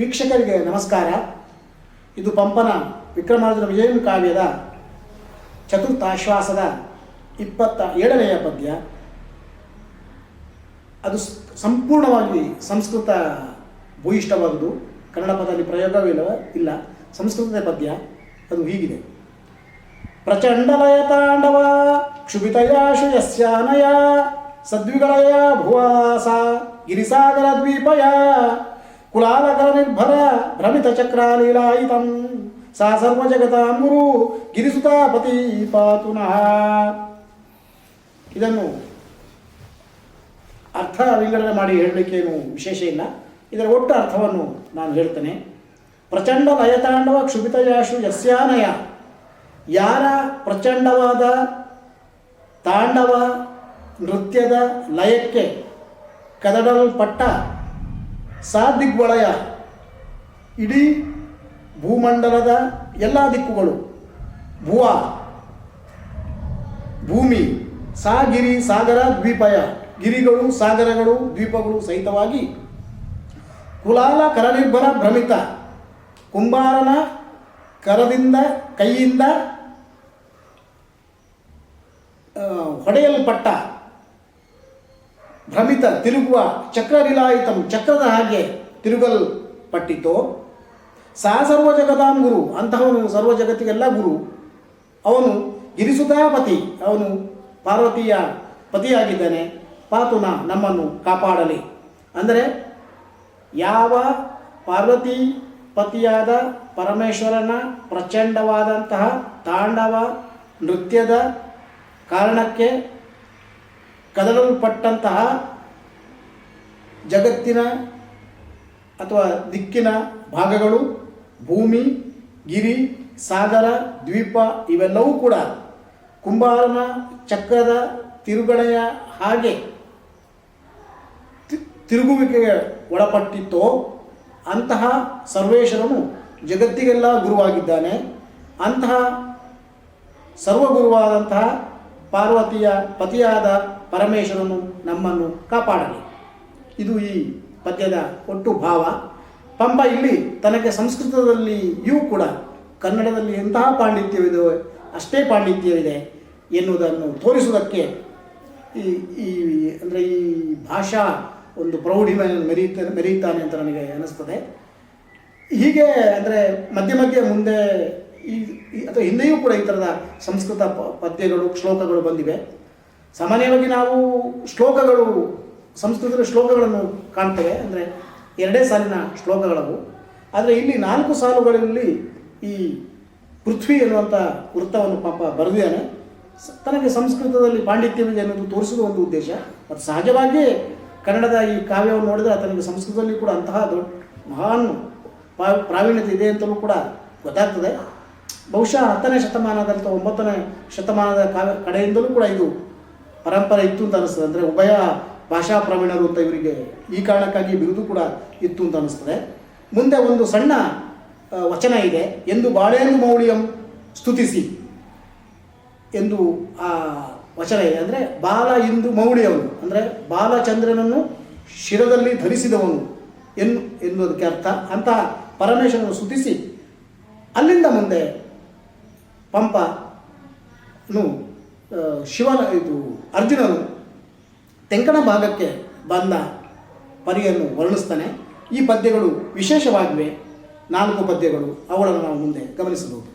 ವೀಕ್ಷಕರಿಗೆ ನಮಸ್ಕಾರ. ಇದು ಪಂಪನ ವಿಕ್ರಮಾರ್ಜುನ ವಿಜಯನ್ ಕಾವ್ಯದ ಚತುರ್ಥಾಶ್ವಾಸದ ಇಪ್ಪತ್ತ ಏಳನೆಯ ಪದ್ಯ. ಅದು ಸಂಪೂರ್ಣವಾಗಿ ಸಂಸ್ಕೃತ ಭೂಯಿಷ್ಠವಾದುದು. ಕನ್ನಡ ಪದದಲ್ಲಿ ಪ್ರಯೋಗವಿಲ್ಲ ಇಲ್ಲ. ಸಂಸ್ಕೃತದ ಪದ್ಯ, ಅದು ಹೀಗಿದೆ. ಪ್ರಚಂಡಲಯ ತಾಂಡವ ಕ್ಷುಭಿತಯಾಶು ಯಸ್ಯಾನಯ ಸದ್ವಿಗಳಯ ಭುವಾಸ, ಗಿರಿಸಾಗರ ದ್ವೀಪಯ ಕುಲಾಲಕರ ನಿರ್ಭರ ಭ್ರಮಿತ ಚಕ್ರಾಲೀಲಾಯಿತಂ ಸಾ ಸರ್ವಜಗತಾಂ ಗುರು ಗಿರಿಸುತಾ ಪಾತು ಇದನ್ನು ಅರ್ಥ ವಿಂಗಡಣೆ ಮಾಡಿ ಹೇಳಲಿಕ್ಕೆ ಏನು ವಿಶೇಷ ಇಲ್ಲ. ಇದರ ಒಟ್ಟು ಅರ್ಥವನ್ನು ನಾನು ಹೇಳ್ತೇನೆ. ಪ್ರಚಂಡ ಲಯತಾಂಡವ ಕ್ಷುಭಿತಯಾಶು ಯಸ್ಯಾನಯ ಯಾರ ಪ್ರಚಂಡವಾದ ತಾಂಡವ ನೃತ್ಯದ ಲಯಕ್ಕೆ ಕದಡಲ್ಪಟ್ಟ ಸಾದಿಗ್ವಳಯ ಇಡೀ ಭೂಮಂಡಲದ ಎಲ್ಲ ದಿಕ್ಕುಗಳು, ಭುವ, ಭೂಮಿ, ಸಾಗಿರಿ, ಸಾಗರ, ದ್ವೀಪಯ, ಗಿರಿಗಳು, ಸಾಗರಗಳು, ದ್ವೀಪಗಳು ಸಹಿತವಾಗಿ ಕುಲಾಲ ಕರನಿರ್ಭರ ಭ್ರಮಿತ, ಕುಂಬಾರನ ಕರದಿಂದ ಕೈಯಿಂದ ಹೊಡೆಯಲ್ಪಟ್ಟ ಭ್ರಮಿತ ತಿರುಗುವ ಚಕ್ರರಿಲಾಯಿತಂ ಚಕ್ರದ ಹಾಗೆ ತಿರುಗಲ್ಪಟ್ಟಿತು, ಸಾ ಸರ್ವ ಜಗದಾಂ ಗುರು, ಅಂತಹವನು ಸರ್ವ ಜಗತ್ತಿಗೆಲ್ಲ ಗುರು. ಅವನು ಗಿರಿಸುತಾಪತಿ ಅವನು ಪಾರ್ವತಿಯ ಪತಿಯಾಗಿದ್ದಾನೆ. ಪಾತುನ ನಮ್ಮನ್ನು ಕಾಪಾಡಲಿ. ಅಂದರೆ, ಯಾವ ಪಾರ್ವತಿ ಪತಿಯಾದ ಪರಮೇಶ್ವರನ ಪ್ರಚಂಡವಾದಂತಹ ತಾಂಡವ ನೃತ್ಯದ ಕಾರಣಕ್ಕೆ ಕದಡಲ್ಪಟ್ಟಂತಹ ಜಗತ್ತಿನ ಅಥವಾ ದಿಕ್ಕಿನ ಭಾಗಗಳು, ಭೂಮಿ, ಗಿರಿ, ಸಾಗರ, ದ್ವೀಪ ಇವೆಲ್ಲವೂ ಕೂಡ ಕುಂಬಾರನ ಚಕ್ರದ ತಿರುಗಣೆಯ ಹಾಗೆ ತಿರುಗುವಿಕೆಗೆ ಒಳಪಟ್ಟಿತ್ತೋ ಅಂತಹ ಸರ್ವೇಶ್ವರನು ಜಗತ್ತಿಗೆಲ್ಲ ಗುರುವಾಗಿದ್ದಾನೆ. ಅಂತಹ ಸರ್ವಗುರುವಾದಂತಹ ಪಾರ್ವತಿಯ ಪತಿಯಾದ ಪರಮೇಶ್ವರನು ನಮ್ಮನ್ನು ಕಾಪಾಡಲಿ. ಇದು ಈ ಪದ್ಯದ ಒಟ್ಟು ಭಾವ. ಪಂಬ ಇಲ್ಲಿ ತನಗೆ ಸಂಸ್ಕೃತದಲ್ಲಿಯೂ ಕೂಡ ಕನ್ನಡದಲ್ಲಿ ಎಂತಹ ಪಾಂಡಿತ್ಯವಿದೆ ಅಷ್ಟೇ ಪಾಂಡಿತ್ಯವಿದೆ ಎನ್ನುವುದನ್ನು ತೋರಿಸುವುದಕ್ಕೆ ಈ ಈ ಅಂದರೆ ಈ ಭಾಷಾ ಒಂದು ಪ್ರೌಢಿಮೆ ಮೆರೀತ, ಮೆರೀತಾನೆ ಅಂತ ನನಗೆ ಅನ್ನಿಸ್ತದೆ ಹೀಗೆ ಅಂದರೆ ಮಧ್ಯ ಮಧ್ಯೆ ಮುಂದೆ ಈ ಅಥವಾ ಹಿಂದೆಯೂ ಕೂಡ ಈ ಥರದ ಸಂಸ್ಕೃತ ಪದ್ಯಗಳು, ಶ್ಲೋಕಗಳು ಬಂದಿವೆ. ಸಾಮಾನ್ಯವಾಗಿ ನಾವು ಶ್ಲೋಕಗಳು, ಸಂಸ್ಕೃತದ ಶ್ಲೋಕಗಳನ್ನು ಕಾಣ್ತೇವೆ. ಅಂದರೆ ಎರಡೇ ಸಾಲಿನ ಶ್ಲೋಕಗಳವು. ಆದರೆ ಇಲ್ಲಿ ನಾಲ್ಕು ಸಾಲುಗಳಲ್ಲಿ ಈ ಪೃಥ್ವಿ ಎನ್ನುವಂಥ ವೃತ್ತವನ್ನು ಪಾಪ ಬರೆದಿದ್ದಾನೆ. ತನಗೆ ಸಂಸ್ಕೃತದಲ್ಲಿ ಪಾಂಡಿತ್ಯವಿದೆ ಅನ್ನೋದು ತೋರಿಸುವ ಒಂದು ಉದ್ದೇಶ. ಮತ್ತು ಸಹಜವಾಗಿಯೇ ಕನ್ನಡದ ಈ ಕಾವ್ಯವನ್ನು ನೋಡಿದರೆ ತನಗೆ ಸಂಸ್ಕೃತದಲ್ಲಿ ಕೂಡ ಅಂತಹ ದೊಡ್ಡ ಮಹಾನ್ ಪ್ರಾವೀಣ್ಯತೆ ಇದೆ ಅಂತಲೂ ಕೂಡ ಗೊತ್ತಾಗ್ತದೆ. ಬಹುಶಃ ಹತ್ತನೇ ಶತಮಾನದ ಅಥವಾ ಒಂಬತ್ತನೇ ಶತಮಾನದ ಕಾವ್ಯ ಕಡೆಯಿಂದಲೂ ಕೂಡ ಇದು ಪರಂಪರೆ ಇತ್ತು ಅಂತ ಅನಿಸ್ತದೆ. ಅಂದರೆ ಉಭಯ ಭಾಷಾ ಪ್ರವೀಣರು ಅಂತ ಇವರಿಗೆ ಈ ಕಾರಣಕ್ಕಾಗಿ ಬಿರುದು ಕೂಡ ಇತ್ತು ಅಂತ ಅನಿಸ್ತದೆ. ಮುಂದೆ ಒಂದು ಸಣ್ಣ ವಚನ ಇದೆ. ಎಂದು ಬಾಳೆಹಣ್ಣು ಮೌಳಿಯಂ ಸ್ತುತಿಸಿ ಎಂದು ಆ ವಚನ ಇದೆ. ಅಂದರೆ ಬಾಲ ಇಂದು ಮೌಳಿಯವನು. ಅಂದರೆ ಬಾಲಚಂದ್ರನನ್ನು ಶಿರದಲ್ಲಿ ಧರಿಸಿದವನು ಎನ್ನು ಎನ್ನುವುದಕ್ಕೆ ಅರ್ಥ. ಅಂತಹ ಪರಮೇಶ್ವರನ್ನು ಸ್ತುತಿಸಿ. ಅಲ್ಲಿಂದ ಮುಂದೆ ಪಂಪನು ಶಿವನ ಇದು ಅರ್ಜುನನು ತೆಂಕಣ ಭಾಗಕ್ಕೆ ಬಂದ ಪರಿಯನ್ನು ವರ್ಣಿಸ್ತಾನೆ. ಈ ಪದ್ಯಗಳು ವಿಶೇಷವಾಗಿವೆ. ನಾಲ್ಕು ಪದ್ಯಗಳು. ಅವುಗಳನ್ನು ನಾವು ಮುಂದೆ ಗಮನಿಸಬಹುದು.